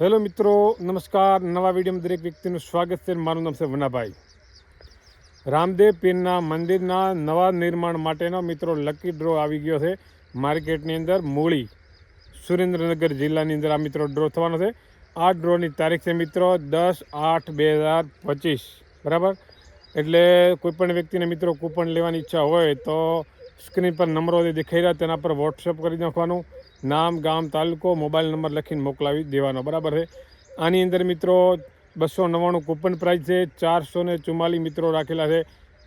Hello મિત્રો, નમસ્કાર. નવા વિડીયોમાં દરેક વ્યક્તિનું સ્વાગત છે. મારું નામ છે વનાભાઈ. રામદેવ પીરના મંદિરના નવા નિર્માણ માટેનો મિત્રો લકી ડ્રો આવી ગયો છે. માર્કેટની અંદર મૂળી સુરેન્દ્રનગર જિલ્લાની અંદર આ મિત્રો ડ્રો થવાનો છે. આ ડ્રોની તારીખ છે મિત્રો દસ આઠ બે હજાર પચીસ. બરાબર? એટલે કોઈપણ વ્યક્તિને મિત્રો કૂપન લેવાની ઈચ્છા હોય તો સ્ક્રીન પર નંબરો જે દેખાઈ રહ્યા, તેના પર વોટ્સઅપ કરી નાખવાનું. નામ, ગામ, તાલુકો, મોબાઈલ નંબર લખીને મોકલાવી દેવાનો. બરાબર છે? આની અંદર મિત્રો બસો નવ્વાણું કૂપન પ્રાઇસ છે, ચારસો ને ચુમ્માલીસ મિત્રો રાખેલા છે.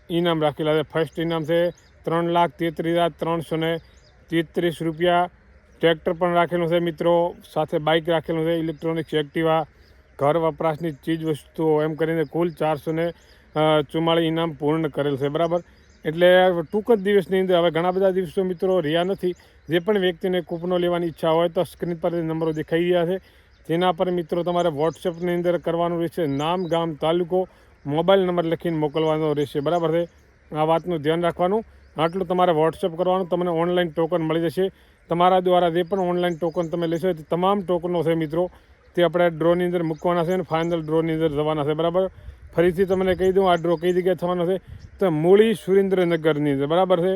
ઇનામ રાખેલા છે. ફર્સ્ટ ઇનામ છે, ત્રણ લાખ તેત્રીસ હજાર ત્રણસો ને તેત્રીસ રૂપિયા. ટ્રેક્ટર પણ રાખેલું છે મિત્રો. સાથે બાઇક રાખેલું છે ઇલેક્ટ્રોનિક્સ એક્ટિવા ઘર વપરાશની ચીજ વસ્તુઓ એમ કરીને કુલ ચારસો ને ચુમ્માળીસ ઇનામ પૂર્ણ કરેલ છે. બરાબર? એટલે ટૂંક જ દિવસની અંદર, હવે ઘણા બધા દિવસો મિત્રો રહ્યા નથી. જે પણ વ્યક્તિને કૂપનો લેવાની ઈચ્છા હોય તો સ્ક્રીન પર નંબરો દેખાઈ રહ્યા છે. તેના પર મિત્રો તમારે વોટ્સએપની અંદર કરવાનું રહેશે નામ, ગામ, તાલુકો, મોબાઈલ નંબર લખીને મોકલવાનો રહેશે. બરાબર છે? આ વાતનું ધ્યાન રાખવાનું. આટલું તમારે વોટ્સએપ કરવાનું, તમને ઓનલાઈન ટોકન મળી જશે. તમારા દ્વારા જે પણ ઓનલાઈન ટોકન તમે લેશો તે તમામ ટોકનો છે મિત્રો. તે આપણે ડ્રોની અંદર મૂકવાના છે અને ફાઇનલ ડ્રોની અંદર જવાના છે. બરાબર? ફરીથી તમને કહી દઉં, આ ડ્રો કઈ જગ્યાએ થવાનો છે? તો મૂળી સુરેન્દ્રનગરની અંદર, બરાબર છે?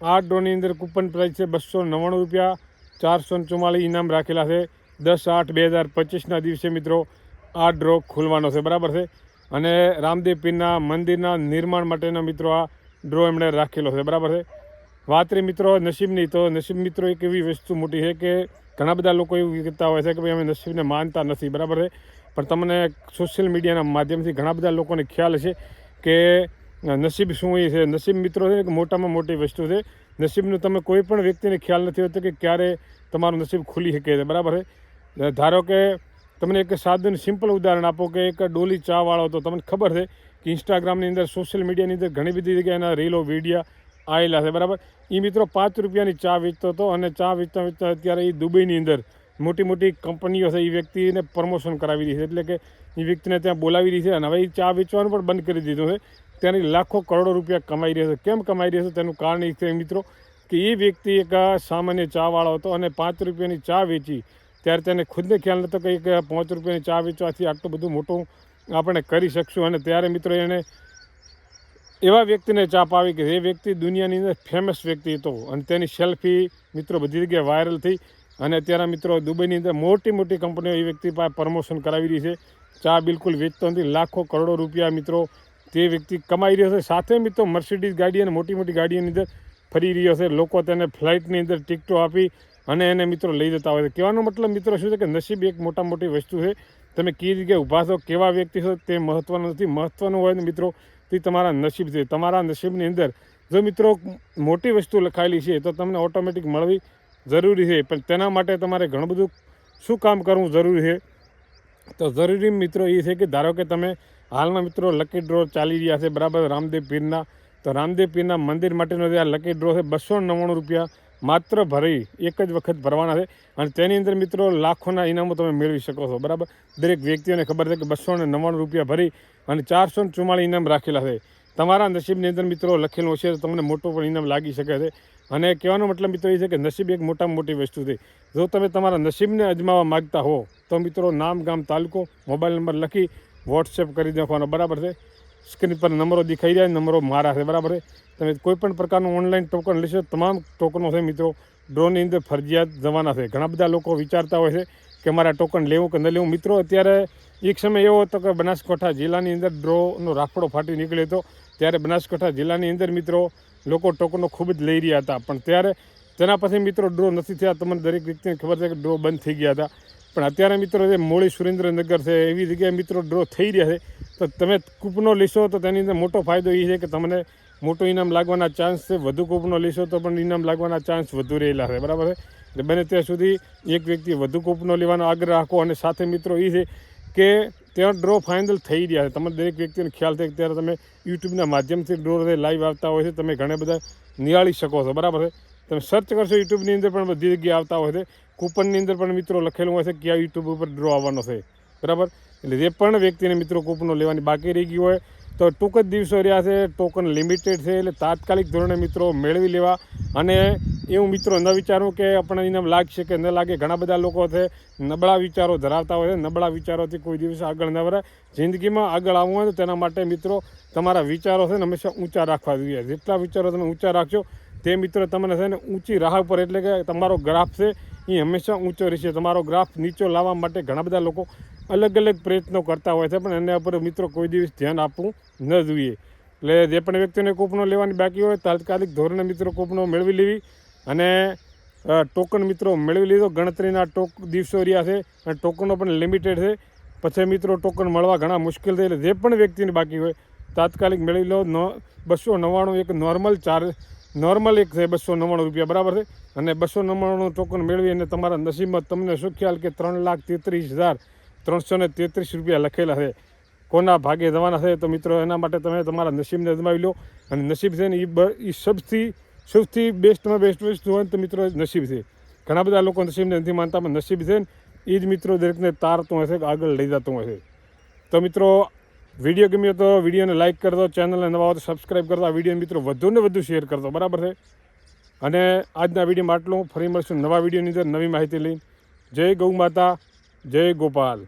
આ ડ્રોની અંદર કૂપન પ્રાઇસ છે બસો નવ્વાણું રૂપિયા, ચારસો ચુમ્માલીસ ઇનામ રાખેલા છે. દસ આઠ બે હજાર પચીસના દિવસે મિત્રો, આ ડ્રો ખુલવાનો છે, બરાબર છે? અને રામદેવ પીરના મંદિરના નિર્માણ માટેના મિત્રો, આ ડ્રો એમણે રાખેલો છે, બરાબર છે? વાત રહી મિત્રો નસીબની, તો નસીબ મિત્રો એક એવી વસ્તુ મોટી છે કે ઘણા બધા લોકો એવું કહેતા હોય છે કે ભાઈ અમે નસીબને માનતા નથી, બરાબર છે? પણ તમને સોશિયલ મીડિયાના માધ્યમથી ઘણા બધા લોકોને ખ્યાલ છે કે નસીબ શું એ છે. નસીબ મિત્રો છે કે મોટામાં મોટી વસ્તુ છે. નસીબનું તમે કોઈ પણ વ્યક્તિને ખ્યાલ નથી હોતો કે ક્યારે તમારું નસીબ ખુલી શકે છે. બરાબર છે? ધારો કે તમને એક સાદું સિમ્પલ ઉદાહરણ આપો કે એક ડોલી ચાવાળો તો તમને ખબર છે કે ઇન્સ્ટાગ્રામની અંદર સોશિયલ મીડિયાની અંદર ઘણી બધી જગ્યાએ એના રીલો વિડીયા આવેલા છે. બરાબર? એ મિત્રો પાંચ રૂપિયાની ચા વેચતો હતો અને ચા વેચતા વેચતા અત્યારે એ દુબઈની અંદર મોટી મોટી કંપનીઓ છે, એ વ્યક્તિને પ્રમોશન કરાવી રહી છે. એટલે કે એ વ્યક્તિને ત્યાં બોલાવી રહી છે અને હવે એ ચા વેચવાનું પણ બંધ કરી દીધું છે. ત્યાંની લાખો કરોડો રૂપિયા કમાઈ રહ્યા છે. કેમ કમાઈ રહ્યા છે? તેનું કારણ એ છે મિત્રો કે એ વ્યક્તિ એક સામાન્ય ચાવાળો હતો અને પાંચ રૂપિયાની ચા વેચી. ત્યારે તેને ખુદને ખ્યાલ નહોતો કે એક પાંચ રૂપિયાની ચા વેચવાથી આટલું બધું મોટું આપણે કરી શકશું. અને ત્યારે મિત્રો એણે એવા વ્યક્તિને ચાપ આવી કે એ વ્યક્તિ દુનિયાની અંદર ફેમસ વ્યક્તિ હતો. અને તેની સેલ્ફી મિત્રો બધી જગ્યાએ વાયરલ થઈ. અને અત્યારે મિત્રો દુબઈની અંદર મોટી મોટી કંપનીઓ એ વ્યક્તિ પાસે પ્રમોશન કરાવી રહી છે. ચા બિલકુલ વેચતો નથી. લાખો કરોડો રૂપિયા મિત્રો તે વ્યક્તિ કમાઈ રહ્યો છે. સાથે મિત્રો મર્સિડીઝ ગાડી અને મોટી મોટી ગાડીઓની અંદર ફરી રહ્યો છે. લોકો તેને ફ્લાઇટની અંદર ટિકટો આપી અને એને મિત્રો લઈ જતા હોય છે. કહેવાનો મતલબ મિત્રો શું છે કે નસીબ એક મોટા મોટી વસ્તુ છે. તમે કઈ જગ્યાએ ઊભા છો, કેવા વ્યક્તિ છો, તે મહત્ત્વનું નથી. મહત્ત્વનું હોય ને મિત્રો તે તમારા નસીબ છે. તમારા નસીબની અંદર જો મિત્રો મોટી વસ્તુ લખાયેલી છે તો તમને ઓટોમેટિક મળવી જરૂરી છે. પણ તેના માટે તમારે ઘણું બધું શું કામ કરવું જરૂરી છે? તો જરૂરી મિત્રો એ છે કે ધારો કે તમે હાલમાં મિત્રો લકી ડ્રો ચાલી રહ્યા છે, બરાબર? રામદેવ પીરના. તો રામદેવ પીરના મંદિર માટેનો જે આ લકી ડ્રો છે, બસો નવ્વાણું રૂપિયા માત્ર ભરી, એક જ વખત ભરવાના છે. અને તેની અંદર મિત્રો લાખોના ઇનામો તમે મેળવી શકો છો, બરાબર? દરેક વ્યક્તિઓને ખબર છે કે બસો ને નવ્વાણું રૂપિયા ભરી અને ચારસો ને ચુમ્માળીસ ઇનામ રાખેલા છે. તમારા નસીબની અંદર મિત્રો લખેલું હશે, તો તમને મોટું પણ ઇનામ લાગી શકે છે. અને કહેવાનો મતલબ મિત્રો એ છે કે નસીબ એક મોટામાં મોટી વસ્તુ છે. જો તમે તમારા નસીબને અજમાવવા માગતા હો, તો મિત્રો નામ, ગામ, તાલુકો, મોબાઈલ નંબર લખી વોટ્સએપ કરી નાખવાનો, બરાબર છે? સ્ક્રીન પર નંબરો દેખાઈ રહ્યા નંબરો મારા છે, બરાબર છે? તમે કોઈ પણ પ્રકારનું ઓનલાઈન ટોકન લેશો, તમામ ટોકનો છે મિત્રો, ડ્રોની અંદર ફરજિયાત જવાના છે. ઘણા બધા લોકો વિચારતા હોય છે કે મારા ટોકન લેવું કે ન લેવું. મિત્રો, અત્યારે એક સમય એવો હતો કે બનાસકાંઠા જિલ્લાની અંદર ડ્રોનો રાખડો ફાટી નીકળ્યો હતો. ત્યારે બનાસકાંઠા જિલ્લાની અંદર મિત્રો લોકો ટોકનો ખૂબ જ લઈ રહ્યા હતા. પણ ત્યારે તેના પછી મિત્રો ડ્રો નથી થયા. તમને દરેક વ્યક્તિને ખબર છે કે ડ્રો બંધ થઈ ગયા હતા. પણ અત્યારે મિત્રો જે મોડી સુરેન્દ્રનગર છે, એવી જગ્યાએ મિત્રો ડ્રો થઈ રહ્યા છે. તો તમે કૂપનો લેશો તો તેની અંદર મોટો ફાયદો એ છે કે તમને મોટું ઇનામ લાગવાના ચાન્સ છે. વધુ કૂપનો લેશો તો પણ ઇનામ લાગવાના ચાન્સ વધુ રહેલા છે. બરાબર છે? એટલે બને ત્યાં સુધી એક વ્યક્તિ વધુ કૂપનો લેવાનો આગ્રહ રાખો. અને સાથે મિત્રો એ છે કે ત્યાં ડ્રો ફાઇનલ થઈ રહ્યા છે. તમે દરેક વ્યક્તિને ખ્યાલ થાય ત્યારે તમે યુટ્યુબના માધ્યમથી ડ્રો લાઈવ આવતા હોય છે. તમે ઘણા બધા નિહાળી શકો છો. બરાબર છે? તમે સર્ચ કરશો યુટ્યુબની અંદર પણ બધી જગ્યાએ આવતા હોય છે. કૂપનની અંદર પણ મિત્રો લખેલું હોય છે કે આ યુટ્યુબ ઉપર ડ્રો આવવાનો છે. બરાબર? એટલે જે પણ વ્યક્તિને મિત્રો કૂપનો લેવાની બાકી રહી ગઈ હોય, તો ટૂંક જ દિવસો રહ્યા છે. ટોકન લિમિટેડ છે. એટલે તાત્કાલિક ધોરણે મિત્રો મેળવી લેવા અને એવું મિત્રો ન વિચારું કે આપણને એને લાગશે કે ન લાગે. ઘણા બધા લોકો છે, નબળા વિચારો ધરાવતા હોય છે. નબળા વિચારોથી કોઈ દિવસ આગળ ન વરે જિંદગીમાં આગળ આવવું હોય તો તેના માટે મિત્રો તમારા વિચારો છે ને હંમેશા ઊંચા રાખવા જોઈએ. જેટલા વિચારો તમે ઊંચા રાખશો, તે મિત્રો તમને છે ને ઊંચી રાહ ઉપર એટલે કે તમારો ગ્રાફ છે, એ હંમેશા ઊંચો રહેશે. તમારો ગ્રાફ નીચો લાવવા માટે ઘણા બધા લોકો અલગ અલગ પ્રયત્નો કરતા હોય છે, પણ એના ઉપર મિત્રો કોઈ દિવસ ધ્યાન આપવું ન જોઈએ. એટલે જે પણ વ્યક્તિને કૂપનો લેવાની બાકી હોય, તાત્કાલિક ધોરણે મિત્રો કૂપનો મેળવી લેવી. અને ટોકન મિત્રો મેળવી લીધો. ગણતરીના ટોક દિવસો રહ્યા છે અને ટોકનો પણ લિમિટેડ છે. પછી મિત્રો ટોકન મળવા ઘણા મુશ્કેલ છે. જે પણ વ્યક્તિને બાકી હોય, તાત્કાલિક મેળવી લો. નો, બસો નવ્વાણું એક નોર્મલ ચાર્જ નોર્મલ એક છે બસો નવ્વાણું રૂપિયા. બરાબર છે? અને બસો નવ્વાણું ટોકન મેળવી અને તમારા નસીબમાં તમને શું ખ્યાલ કે ત્રણ લાખ તેત્રીસ હજાર ત્રણસો ને તેત્રીસ રૂપિયા લખેલા છે. કોના ભાગે જવાના છે? તો મિત્રો એના માટે તમે તમારા નસીબને અજમાવી લો. અને નસીબ છે ને એ સૌથી સૌથી બેસ્ટમાં બેસ્ટ વસ્તુ હોય ને તો મિત્રો નસીબ છે. ઘણા બધા લોકો નસીબને નથી માનતા, પણ નસીબ છે ને એ જ મિત્રો દરેકને તારતું હશે કે આગળ લઈ જતું હશે તો મિત્રો, વીડિયો ગમ્યો તો વિડીયોને લાઇક કરતો ચેનલને નવા હોય તો સબસ્ક્રાઈબ કરતો આ વીડિયો મિત્રો વધુ ને વધુ શેર કરતો બરાબર છે? અને આજના વિડીયોમાં આટલું. ફરી મળશું નવા વિડીયોની અંદર નવી માહિતી લઈને. જય ગૌ માતા, જય ગોપાલ.